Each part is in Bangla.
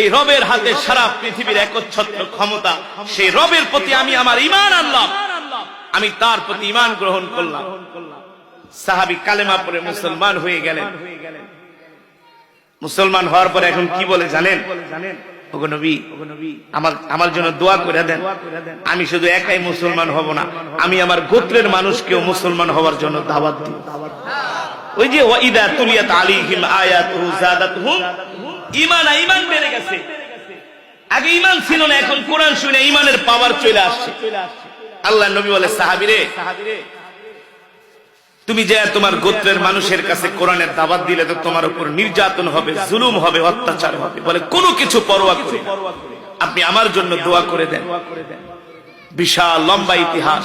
এই রবের হাতে সারা পৃথিবীর একচ্ছত্র ক্ষমতা, সেই রবের প্রতি আমি আমার ইমান আনলাম। আমি তার প্রতি ইমান গ্রহণ করলাম। সাহাবি কালেমা পরে মুসলমান হয়ে গেলেন। মুসলমান হওয়ার পরে এখন কি বলে জানেন? আমার জন্য দোয়া করে দেন। আমি শুধু একাই মুসলমান হব না, আমি আমার গোত্রের মানুষকেও মুসলমান হওয়ার জন্য দাওয়াত দিই ওই যে ওয়াইদা তুলিয়াত আলাইহিম আয়াতুহু যাদাতুহুম ঈমান ঈমান বেড়ে গেছে। আগে ঈমান ছিল না, এখন কোরআন শুনে ঈমানের পাওয়ার চলে আসছে। আল্লাহ নবী বলে, সাহাবীরে, তুমি যে তোমার গোত্রের মানুষের কাছে কোরআনের দাওয়াত দিলে তো তোমার উপর নির্যাতন হবে, জুলুম হবে, অত্যাচার হবে। বলে, কোনো কিছু পরোয়া করে আপনি আমার জন্য দোয়া করে দেন। বিশাল লম্বা ইতিহাস।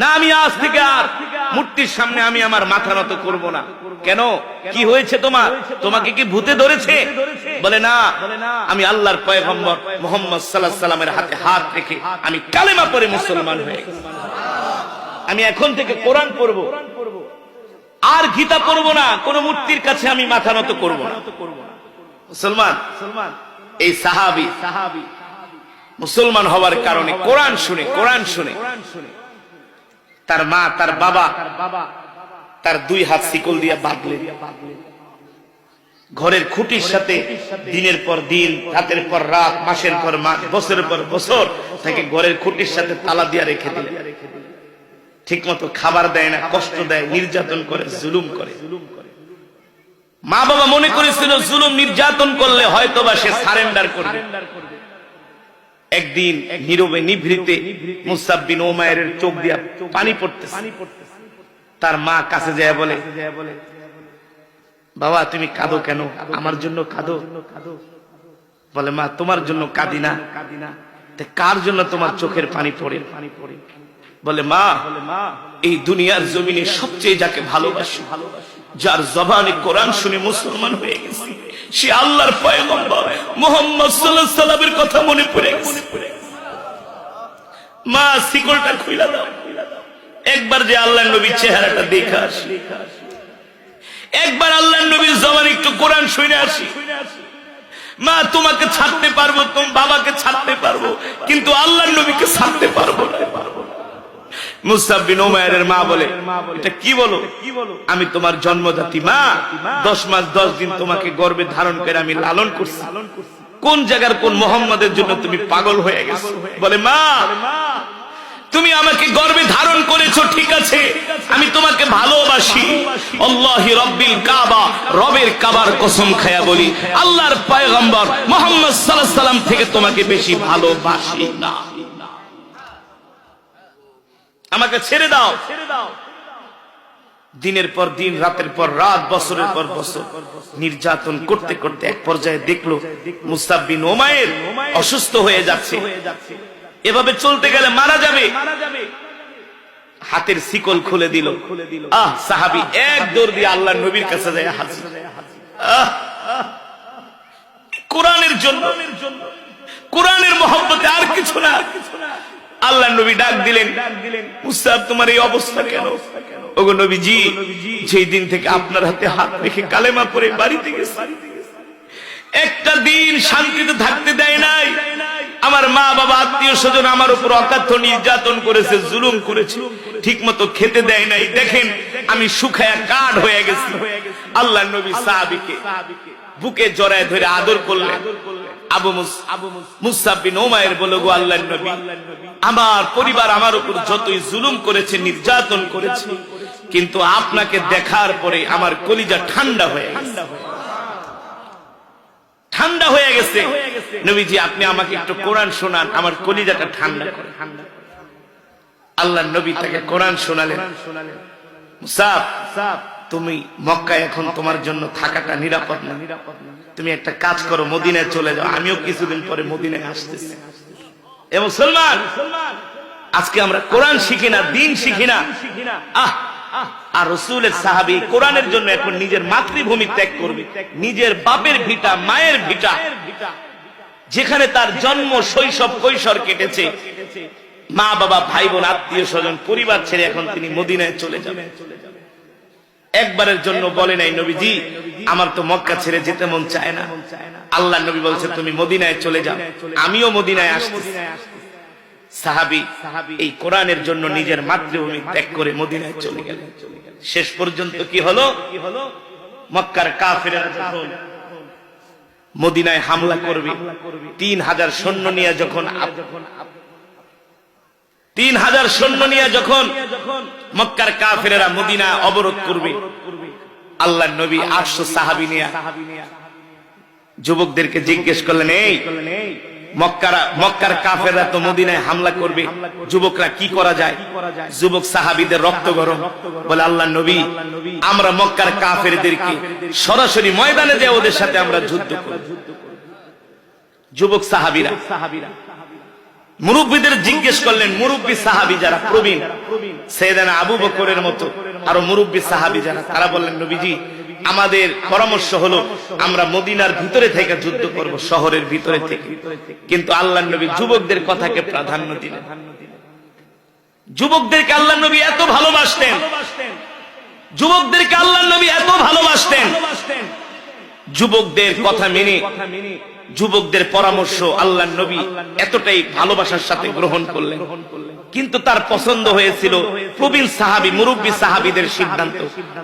না, আমি আজ থেকে আর মূর্তির সামনে আমি আমার মাথা নত করব না। কেন? কি হয়েছে তোমার? তোমাকে কি ভূতে ধরেছে? বলে না, আমি আল্লাহর পয়গম্বর মোহাম্মদ সাল্লাহ সাল্লামের হাতে হাত রেখে আমি কালেমা পরে মুসলমান হয়ে আমি এখন থেকে কোরআন পড়ব। আর গীতা পড়ব না, কোন মূর্তির কাছে আমি মাথা নত করব না। মুসলমান, এই সাহাবি সাহাবি, মুসলমান হওয়ার কারণে কোরআন শুনে কোরআন শুনে তার মা, তার বাবা, তার দুই হাত শিকল দিয়া বাঁধলেন ঘরের খুঁটির সাথে দিনের পর দিন, রাতের পর রাত, মাসের পর মাস, বছরের পর বছর তাকে ঘরের খুঁটির সাথে তালা দিয়া রেখে দিলেন ঠিক মতো খাবার দেয় না, কষ্ট দেয়, নির্যাতন করে, জুলুম করে। মা বাবা মনে করেছিল, জুলুম নির্যাতন করলে হয়তো বা সে সারেন্ডার করবে। একদিন নীরবে নিভৃতে মুসাব্বিন ওমায়ের চোখ দিয়া পানি পড়তেছে। তার মা কাছে যায় বলে, বাবা, তুমি কাঁদো কেন? আমার জন্য কাঁদো। বলে, মা, তোমার জন্য কাঁদি না। কার জন্য তোমার চোখের পানি পড়ে পানি পড়ে? বলে, মা, এই দুনিয়ার জমিনে সবচেয়ে যাকে ভালোবাসি, যার জবানে কোরআন শুনে মুসলমান হয়ে গেছে। সে আল্লাহর পয়গম্বর। মোহাম্মদ সাল্লামের কথা মনে পড়ে মা, শিকলটা খুইলা দাও। একবার যে আল্লাহ নবীর চেহারাটা দেখে আসি। একবার আল্লাহ নবীর জবানে একটু কোরআন শুনে আসি। মা, তোমাকে ছাড়তে পারব, তোমার বাবাকে ছাড়তে পারব, কিন্তু আল্লাহ নবীকে ছাড়তে পারব না। মুস্তাবিন ওমায়ের মা বলে এটা কি বলো? আমি তোমার জন্মদাতি মা। দশ মাস দশ দিন তোমাকে গর্বে ধারণ করে আমি লালন করছি। কোন জায়গার কোন মোহাম্মদের জন্য তুমি পাগল হয়ে গেছো? বলে মা তুমি আমাকে গর্বে ধারণ করেছ ঠিক আছে। আমি তোমাকে ভালোবাসি। আল্লাহি রব্বিল কাবা রবের কাবার কসম খায়া বলি আল্লাহর পয়গম্বর মোহাম্মদ সাল্লাল্লাহু আলাইহি সাল্লাম থেকে তোমাকে বেশি ভালোবাসি না। আমাকে ছেড়ে দাও। দিনের পর দিন, রাতের পর রাত, বছরের পর বছর নির্যাতন করতে করতে এক পর্যায়ে দেখল মুস্তাবিন ওমায়ের অসুস্থ হয়ে যাচ্ছে। এভাবে চলতে গেলে মারা যাবে। হাতের শিকল খুলে দিল। আহ, সাহাবি, এক দৌড় দিয়ে আল্লাহ নবীর কাছে যায় হাজির। কোরআনের জন্য, কোরআনের মহব্বতে আর কিছু না। আল্লাহ নবী ডাক দিলেন মুস্তাব তোমার এই অবস্থা কেন? ওগো নবীজি, যেই দিন থেকে আপনার হাতে হাত রেখে কালেমা পরে বাড়িতে গেছে। একটা দিন শান্তিতে থাকতে দেয় নাই। আমার মা, বাবা, আত্মীয় স্বজন আমার উপর অকাথ্য নির্যাতন করেছে, জুলুম করেছে। ঠিক মতো খেতে দেয় নাই। দেখেন, আমি শুকায়া কাঠ হয়ে গেছি। আল্লাহ নবী সাহাবিকে বুকে জড়ায় ধরে আদর করলেন। আমার পরিবার আমার উপর যতই জুলুম করেছে, নির্যাতন করেছে, কিন্তু আপনাকে দেখার পরে আমার কলিজা ঠান্ডা হয়ে ঠান্ডা হয়ে গেছে। নবীজি, আপনি আমাকে একটু কোরআন শোনান, আমার কলিজাটা ঠান্ডা করে। আল্লাহ নবী তাকে কোরআন শোনালেন। মুসাফ তুমি মক্কায় এখন তোমার জন্য থাকাটা নিরাপদ না। তুমি একটা কাজ করো, মদিনায় চলে যাও। আমিও কিছুদিন পরে মদিনায় আসতেছি। এ মুসলমান, আজকে আমরা কোরআন শিখি না, দিন শিখি না। আর রসুলের সাহাবি কোরআনের জন্য এখন নিজের মাতৃভূমি ত্যাগ করবে। নিজের বাপের ভিটা, মায়ের ভিটা। যেখানে তার জন্ম, শৈশব, কৈশোর কেটেছে। মা, বাবা, ভাই, বোন, আত্মীয় স্বজন, পরিবার ছেড়ে এখন তিনি মদিনায় চলে যাবেন। একবারের জন্য বলে নাই, নবীজি, আমার তো মক্কা ছেড়ে যেতে মন চায় না। আল্লাহ নবী বলছে, তুমি মদিনায় চলে যাও। আমিও মদিনায় আসতেছি। সাহাবি এই কোরআনের জন্য নিজের মাতৃভূমি ত্যাগ করে মদিনায় চলে গেলেন। শেষ পর্যন্ত কি হলো? মক্কার কাফেরেরা যখন মদিনায় হামলা করবে, তিন হাজার সৈন্য নিয়ে যখন তিন হাজার সৈন্য নিয়ে যখন মক্কার কাফেরেরা মদিনা অবরোধ করবে আল্লাহ নবী আটশো সাহাবি নিয়ে যুবকদেরকে জিজ্ঞেস করলেন, এই যুবকরা কি করা যায়? যুবক সাহাবিদের রক্ত গরম। বলে আল্লাহ নবী, আমরা মক্কার সরাসরি ময়দানে ওদের সাথে আমরা যুদ্ধ যুবক সাহাবিরা মুরব্বীদের জিজ্ঞেস করলেন, মুরব্বী সাহাবি যারা প্রবীণ? সেদানা আবু বকরের মতো আরও মুরব্বী সাহাবি যারা, তারা বললেন, নবীজি, আমাদের পরামর্শ হলো আমরা মদিনার ভিতরে থেকে যুদ্ধ করব, শহরের ভিতরে থেকে। কিন্তু আল্লাহ নবী যুবকদের কথাকে প্রাধান্য দিলেন। যুবকদেরকে আল্লাহ নবী এত ভালোবাসতেন। যুবকদেরকে আল্লাহ নবী এত ভালোবাসতেন। যুবকদের কথা মেনে যুবকদের পরামর্শ আল্লাহ নবী এতটাই ভালোবাসার সাথে গ্রহণ করলেন। কিন্তু তার পছন্দ হয়েছিল প্রবীণ সাহাবি, মুরব্বী সাহাবিদের সিদ্ধান্ত।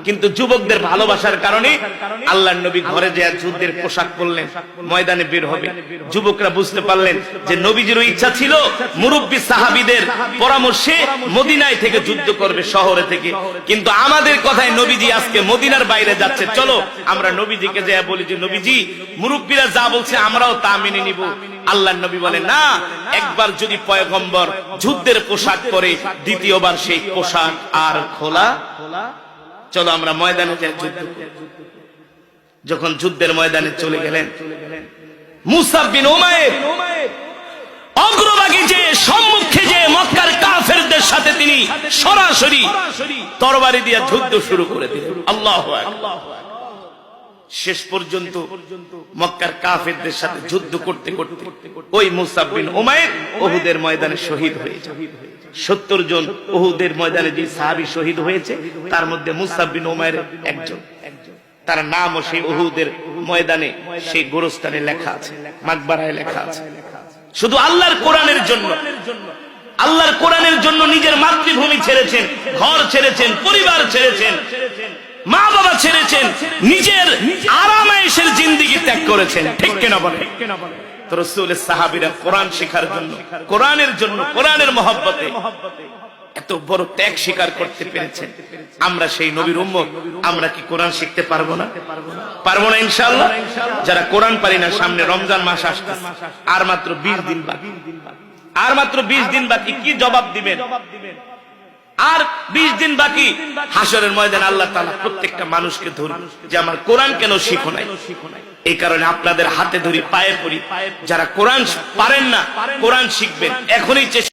কিন্তু যুবকদের ভালোবাসার কারণে আল্লাহ নবী ঘরে যে যুদ্ধের পোশাক পরলেন, ময়দানে বের হবে। যুবকরা বুঝতে পারলেন যে নবীজিরও ইচ্ছা ছিল মুরব্বী সাহাবিদের পরামর্শে মদিনায় থেকে যুদ্ধ করবে, শহরে থেকে। কিন্তু আমাদের কথায় নবীজি আজকে মদিনার বাইরে যাচ্ছে। চলো, আমরা নবীজিকে যা বলি যে, নবীজি, মুরব্বীরা যা বলছে আমরাও তা মেনে নিব। আল্লাহ নবী বলে, না একবার যদি পয়গম্বর যুদ্ধের পোশাক পরে দ্বিতীয়বার সেই পোশাক আর খোলা, চলো আমরা ময়দানে যাই যুদ্ধ যখন যুদ্ধের ময়দানে চলে গেলেন ওমায়ের অগ্রভাগে যে, সম্মুখে যে মক্কার কাফেরদের সাথে তিনি সরাসরি তরবারি দিয়ে যুদ্ধ শুরু করে দিলেন। আল্লাহ শেষ পর্যন্ত মক্কার কাফেরদের সাথে যুদ্ধ করতে করতে ওই মুসাববিন ওমায়ের ওহুদের ময়দানে শহীদ হয়ে সত্তর জন ওহুদের ময়দানে যে সাহাবি শহীদ হয়েছে তার মধ্যে মুসাববিন ওমায়ের একজন। তার নামও সেই ওহুদের ময়দানে সেই গোরস্থানে লেখা আছে মাকবারায় লেখা আছে। শুধু আল্লাহর কোরআনের জন্য। আল্লাহর কোরআনের জন্য নিজের মাতৃভূমি ছেড়েছেন ঘর ছেড়েছেন পরিবার ছেড়েছেন। মা বাবা ছেড়েছেন, নিজের আরামায়েশের জিন্দিগি ত্যাগ করেছেন, ঠিক কেনা বলে? রসুলের সাহাবিরা কোরআন শেখার জন্য, কোরআনের জন্য, কোরআনের মহব্বতে এত বড় ত্যাগ স্বীকার করতে পেরেছেন। আমরা সেই নবীর উম্মত, আমরা কি কোরআন শিখতে পারব না? পারব না ইনশাআল্লাহ? যারা কোরআন পারি না, সামনে রমজান মাস আসছে আর মাত্র বিশ দিন বাকি। আর মাত্র বিশ দিন বাকি, কি জবাব দিবেন? আর বিশ দিন বাকি। হাসরের ময়দান আল্লাহ তালা প্রত্যেকটা মানুষকে ধরি, যে আমার কোরআন কেন শিখো নাই? এই কারণে আপনাদের হাতে ধরি, পায়ে পড়ি। যারা কোরআন পারেন না, কোরআন শিখবেন। এখনই চেষ্টা